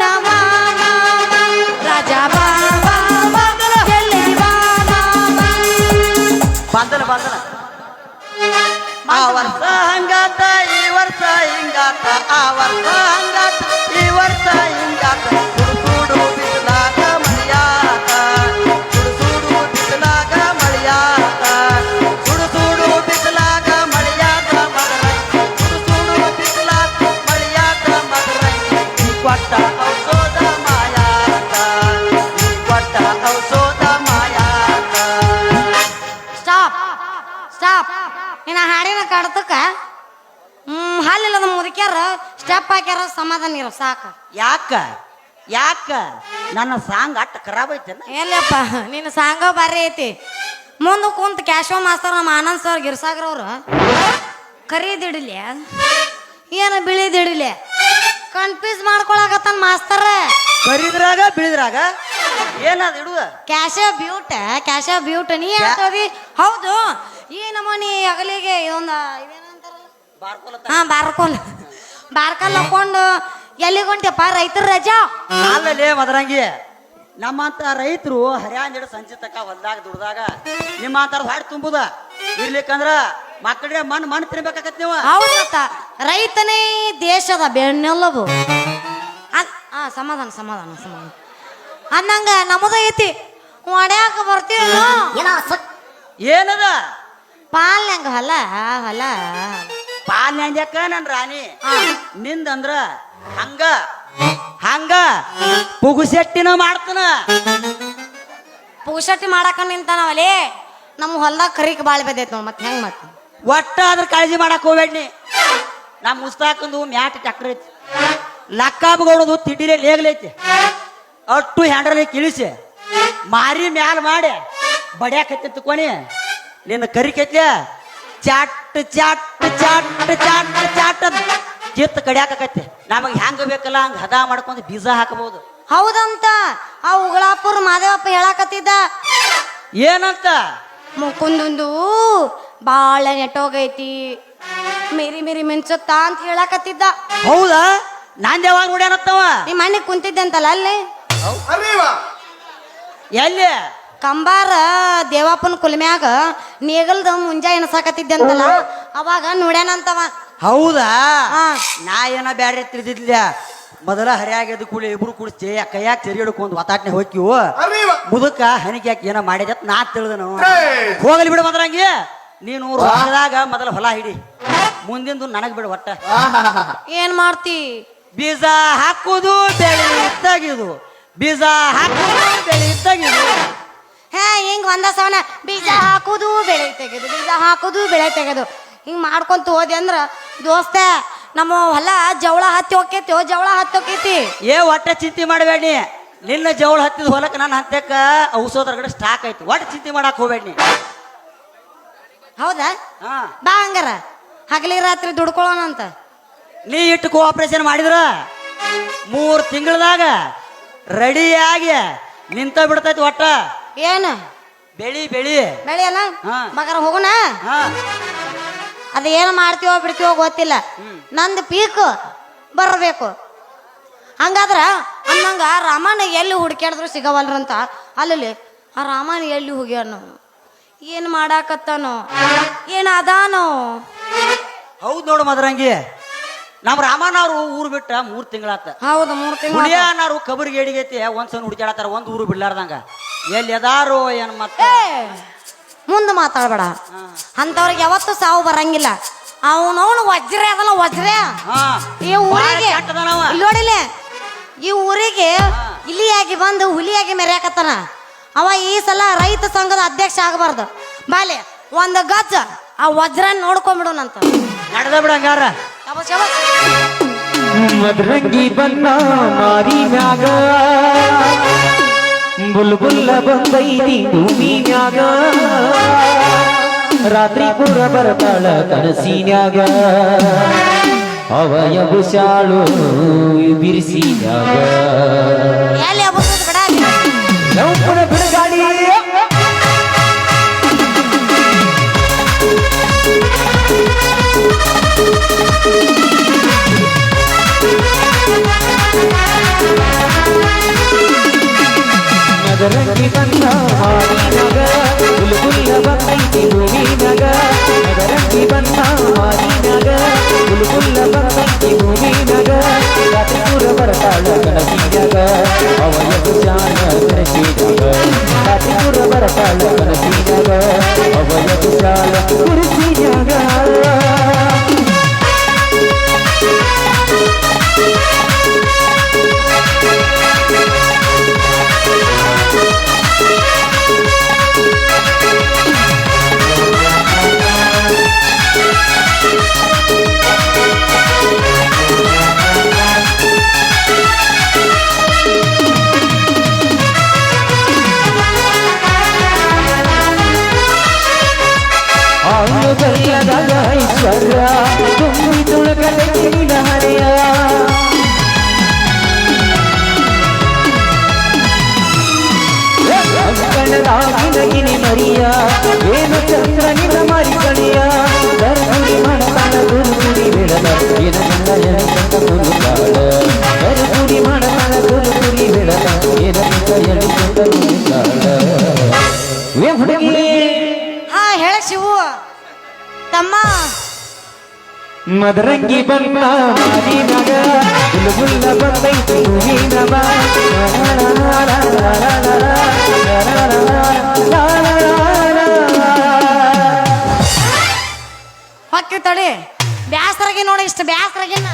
ನವ ರಾಜ ಬಾ ಬಾ ಬಾ ಎಲ್ಲಿ ಬಾ ಬಾ ಬಾ. ಬಂದನ ಬಂದನ ಆ ವರ್ಷ ಹಂಗಾತ, ಈ ವರ್ಷ ಹಿಂಗಾತ, ಆ ವರ್ಷ ಸ್ಟಾಪ್. ನಿನ್ನ ಹಾಡಿನ ಕಡ್ತಕ್ಕ ಹ್ಮ್ ಹಾಲಿಲ್ಲದ ಮುದುಕ್ಯಾರ ಸ್ಟೆಪ್ ಹಾಕ್ಯಾರ ಸಮಾಧಾನ ಇರೋ ಸಾಕು. ಯಾಕ? ಯಾಕ? ನನ್ನ ಸಾಂಗ್ ಅಟ್ಟ ಖರಾಬ್ ಐತೆ ಎಲ್ಲಪ್ಪ ನಿನ್ನ ಸಾಂಗ ಬಾರಿ ಐತಿ. ಮುಂದೆ ಕುಂತ ಕ್ಯಾಶೋ ಮಾಸ್ತರ್ ನಮ್ಮ ಆನಂದ್ ಸರ್ ಗಿರ್ಸಾಗ್ರ ಅವರು ಕರಿದಿಡ್ಲಿ ಏನು ಬಿಳಿದಿಡ್ಲಿ? ಕನ್ಫ್ಯೂಸ್ ಮಾಡ್ಕೊಳಕತ್ತಾನ ಮಾಸ್ತರ ಕರೀದ್ರಾಗ ಬಿಳಿದ್ರಾಗ? ಏನದು ಇಡುವ ಕ್ಯಾಶ ಬ್ಯೂಟ ಕ್ಯಾಶ ಬ್ಯೂಟ ನೀ ಹೌದು ಈ ನಮ್ಮನಿ ಅಗಲಿಗೆ ಇದೊಂದು ಹಾ ಬಾರ್ಕೋಲ್. ಬಾರ್ಕಲ್ ಹಾಕೊಂಡು ಎಲ್ಲಿಗೆ ಹೊಂಟಿಯಪ್ಪ? ರೈತರ ರಜಾ? ಮದರಂಗಿ ನಮ್ಮಂತ ರೈತರು ಹರ್ಯಾಂದಿಡ ಸಂಜೆ ತಕ ಹೊಲ್ದಾಗ ದುಡ್ದಾಗ ನಿಮ್ಮಂತಾರ ಹಾಡಿ ತುಂಬುದ. ಇರ್ಲಿಕ್ಕಂದ್ರ ಮಕ್ಕಳಿಗೆ ಮಣ್ಣು ಮಣ್ಣು ತಿನ್ಬೇಕಾಕತ್ ನೀವು. ಹೌದು ಮತ್ತ ರೈತನೇ ದೇಶದ ಬೆನ್ನೆಲ್ಲವು ಹಾ ಸಮಾಧಾನ ಸಮಾಧಾನ ಸಮಾಧಾನ. ಅನ್ನಂಗ ನಮ್ಮದ ಐತಿ. ಒಡ್ಯಾಕ ಬರ್ತೀವಿ ಏನದ? ಪಾಲ್ನಂಗ ಹೊಲ? ಹೊಲ. ಪಾಲ್ಯಾಂದ್ಯಾಕ ನನ್ ರಾಣಿ? ನಿಂದ ನಿಂದಂದ್ರ ಹಂಗ ಹಂಗ ಪುಗುಸೆಟ್ಟಿನ ಮಾಡ್ತಾನ. ಪುಗುಸಟ್ಟಿ ಮಾಡಾಕ ನಿಂತಾನವಲೇ? ನಮ್ಮ ಹೊಲ್ದಾಗ ಕರಿಕ್ ಬಾಳ್ ಬೆದೈತ್ ನೋಡ್ ಮತ್ತೆ ಹೆಂಗ್ ಮತ್ತೆ ಒಟ್ಟ ಅದ್ರ ಕಾಳಜಿ ಮಾಡಕ್ ಹೋಗ್ಬೇಡ್ನಿ. ನಮ್ಮ ಮುಸ್ತಾಕಂದು ಮ್ಯಾಟ್ ಟ್ಯಾಕ್ಟರ್ ಐತಿ. ಲಕ್ಕಾಬಗೌಡದು ತಿಡ್ಡಿಲೆ ಲೇಗ್ಲೈತಿ ಅಟ್ಟು ಹ್ಯಾಂಡ್ರಲ್ಲಿ ಕಿಳಿಸಿ ಮಾರಿ ಮ್ಯಾಲ ಮಾಡಿ ಬಡ್ಯಾಕತ್ತಿ ಕೊನಿ ನಿನ್ನ ಕರಿಕೈತ್ಲ ಚಾಟ್ ಚಾಟ್ ಚಾಟ್ ಚಾಟ್ ಚಾಟ್ ಅಂತ ಕಡಿಯಾಕತ್ತೆ ಕಡ್ಯಾಕತ್ತಿ ನಮಗೆ ಹೆಂಗ ಬೇಕಲ್ಲ ಹಂಗ ಹದ ಮಾಡ್ಕೊಂಡು ಬೀಜ ಹಾಕಬಹುದು. ಹೌದಂತ. ಆ ಉಗಳಾಪುರ ಮಾದೇವಪ್ಪ ಹೇಳಾಕತ್ತಿದ್ದ. ಏನಂತ? ಮುಕುಂದೊಂದು ಬಾಳ ನೆಟ್ಟೋಗೈತಿ. ಮೇರಿ ಮೇರಿ ಮಿಂಚುತ್ತಾ ಅಂತ ಹೇಳಾಕತ್ತಿದ್ದ. ಹೌದಾ? ನಾನ್ ಯಾವಾಗ ನೋಡ್ಯಾನತ್ತವ? ನಿಮ್ಮ ಮನೆ ಕುಂತಿದ್ದೆ ಅಂತಲ್ಲ ಅಲ್ಲಿ? ಎಲ್ಲಿ? ಕಂಬಾರ ದೇವಪ್ಪನ ಕುಲ್ಮ್ಯಾಗ ನೇಗಲ್ದ ಮುಂಜಾ ಎಣಸಾಕತ್ತಿದ್ದೆ ಅಂತಲ್ಲ ಅವಾಗ ನೋಡ್ಯಾನಂತವ. ಹೌದಾ. ನಾ ಏನ ಬ್ಯಾಡ್ರಿ ತಿಳಿದಿದ್ಲ. ಮೊದಲ ಹರಿಯಾಗಿದ್ದ ಕೂಡಿ ಇಬ್ರು ಕುಡಿಸಿ ಕೈಯಾಗ ಚೆರಿ ಹಿಡ್ಕೊಂಡು ಒತ್ತಾಟ್ನೆ ಹೋಗ್ಕಿವು ಮುದುಕ ಹನಿಗೆ ಯಾಕೆ ಏನ ಮಾಡಿದೆ ಅಂತ ನಾ ತಿಳಿದನು. ಹೋಗಲಿ ಬಿಡು ಮದ್ರಂಗಿ. ನೀನು ಹೊಲದಾಗ ಮೊದಲ ಹೊಲ ಹಿಡಿ. ಮುಂದಿಂದು ನನಗ್ ಬಿಡು ಒಟ್ಟ. ಏನ್ ಮಾಡ್ತಿ? ಬೀಜ ಹಾಕುದು ಬೆಳಿ ತಗಿದು. ಬೀಜ ಹಾಕುದು ಬೆಳಿ ತೆಗಿದು. ಹೇ ಹಿಂಗ್ ಒಂದ ಸವನ ಬೀಜ ಹಾಕುದು ಬೆಳೆ ತೆಗೆದು ಬೀಜ ಹಾಕುದು ಬೆಳೆ ತೆಗೆದು. ಹಿಂಗೆ ಮಾಡ್ಕೊಂತ ಹೋದೆ ಅಂದ್ರ ದೋಸ್ತ ನಮ್ಮ ಹೊಲ ಜವಳ ಹತ್ತಿ ಹೋಕೈತಿ ಜವಳ ಹತ್ತಿ ಹೋಕೈತಿ ಏ ಒಟ್ಟ ಚಿಂತೆ ಮಾಡಬೇಡಿ ನಿನ್ನ ಜವಳ ಹತ್ತಿದ ಹೊಲಕ್ಕೆ ನನ್ನ ಹತ್ತಕ್ಕ ಕಡೆ ಸ್ಟಾಕ್ ಆಯ್ತು ಒಟ್ಟ ಚಿಂತೆ ಮಾಡಕ್ ಹೋಗ್ಬೇಡಿ ಹೌದಾ? ಹಾ. ಬಾ ಹಂಗಾರ. ಹಗಲಿ ರಾತ್ರಿ ದುಡ್ಕೊಳ್ಳೋಣ ಅಂತ. ನೀ ಇಟ್ಟು ಕೋಆಪರೇಷನ್ ಮಾಡಿದ್ರ ಮೂರು ತಿಂಗಳದಾಗ ರೆಡಿಯಾಗಿ ನಿಂತ ಬಿಡ್ತೈತಿ ಒಟ್ಟ. ಏನು? ಬೆಳಿ ಬೆಳಿ. ಬೆಳೆಯಲ್ಲ? ಹಾ. ಮಗರ ಹೋಗೋಣ ಹಾ. ಅದ ಏನು ಮಾಡ್ತೀವೋ ಬಿಡ್ತೀವೋ ಗೊತ್ತಿಲ್ಲ. ನಂದು ಪೀಕು ಬರಬೇಕು. ಹಂಗಾದ್ರ ಅನ್ನಂಗ ರಾಮಣ್ಣ ಎಲ್ಲಿ ಹುಡುಕ್ಯಾಡಿದ್ರು ಸಿಗವಲ್ರಂತ ಅಲ್ಲಲ್ಲಿ ಆ ರಾಮಣ್ಣ ಎಲ್ಲಿ ಹೋಗ್ಯಾನು ಏನು ಮಾಡಾಕತ್ತಾನೋ? ಏನು ಅದಾನೋ? ಹೌದ್ ನೋಡು ಮದರಂಗಿ. ನಮ್ಮ ರಾಮನವ್ರು ಊರು ಬಿಟ್ಟ ಮೂರ್ ತಿಂಗಳಾತ. ಹೌದು ಮೂರು ತಿಂಗಳು ಕಬರ್ಗಿ ಎಡಿಗೈತಿ ಒಂದ್ಸಲ ಹುಡುಕ್ಯಾಡತ್ತಾರ ಒಂದ್ ಊರು ಬಿಡ್ಲಾರ್ದಂಗ. ಎಲ್ಲಿ ಎದಾರೋ ಏನ್ ಮತ್ತೆ? ಮುಂದೆ ಮಾತಾಡ್ಬೇಡ. ಅಂತವ್ರಿಗೆ ಯಾವತ್ತೂ ಸಾವು ಬರಂಗಿಲ್ಲ. ಅವನವನು ವಜ್ರ ಅದಲ್ಲ ವಜ್ರ. ಈ ಊರಿಗೆ ಇಲ್ಲಿ ನೋಡಿಲೆ ಈ ಊರಿಗೆ ಇಲಿಯಾಗಿ ಬಂದು ಹುಲಿಯಾಗಿ ಮೆರೆಯಾಕತ್ತಾನ. ಅವ ಈ ಸಲ ರೈತ ಸಂಘದ ಅಧ್ಯಕ್ಷ ಆಗಬಾರ್ದು. ಬಾಲೆ ಒಂದು ಗಜ್ಜ ಆ ವಜ್ರ ನೋಡ್ಕೊಂಬಿಡೋಣಂತ ನಡೆದ ಬಿಡ ಹಂಗಾರ. ಶಬಾಷ್, ಶಬಾಷ್. ಮದ್ರಂಗಿ ಬನ್ನ ಮಾರಿ ಮ್ಯಾಗ. ಬುಲ್ಬುಲ್ಲ ಬಂದೈತಿ ಭೂಮಿ ಮ್ಯಾಗ ರಾತ್ರಿ ಪುರ ಬರ್ತಾಳ ಕನಸಿನ್ಯಾಗ. ಅವಯ ಶಾಳು ಬಿರ್ಸಿನ್ಯಾಗ. ಎಲ್ಲಿ ಬರ್ತಾಳ ಕನಸಿನಾಗ ಅವಯದು ಜಾಣ ತುಂಬಿ ತುಳುಕಲೆ ನಿನ್ನ ಹರೆಯ ಅಂಕಣದಾಗಿನ ಗಿನಿ ಮರಿಯ ಏನು ಚಂದ್ರನಿನ ಮರಿ ಕಣಿಯ ದರ್ಗುರಿ ಮಾಡತಾಳ ಗುರುಗುರಿ ಬೆಳದ ಏನ ಬೆಳದ ಏನ ಹಾ, ಹೇಳ ಶಿವು. ತಮ್ಮ. ಮದರಂಗಿ ಬಂದ ಮಾರಿನಾಗ ಬುಲ್ಬುಲ್ಲ ಬಂದೈತಿ ಹೂವಿನವ ಹೊಕ್ಕಿ ತಡಿ. ಬ್ಯಾಸ್ರಾಗಿ ನೋಡಿ ಇಷ್ಟು ಬ್ಯಾಸ್ರಾಗಿನ.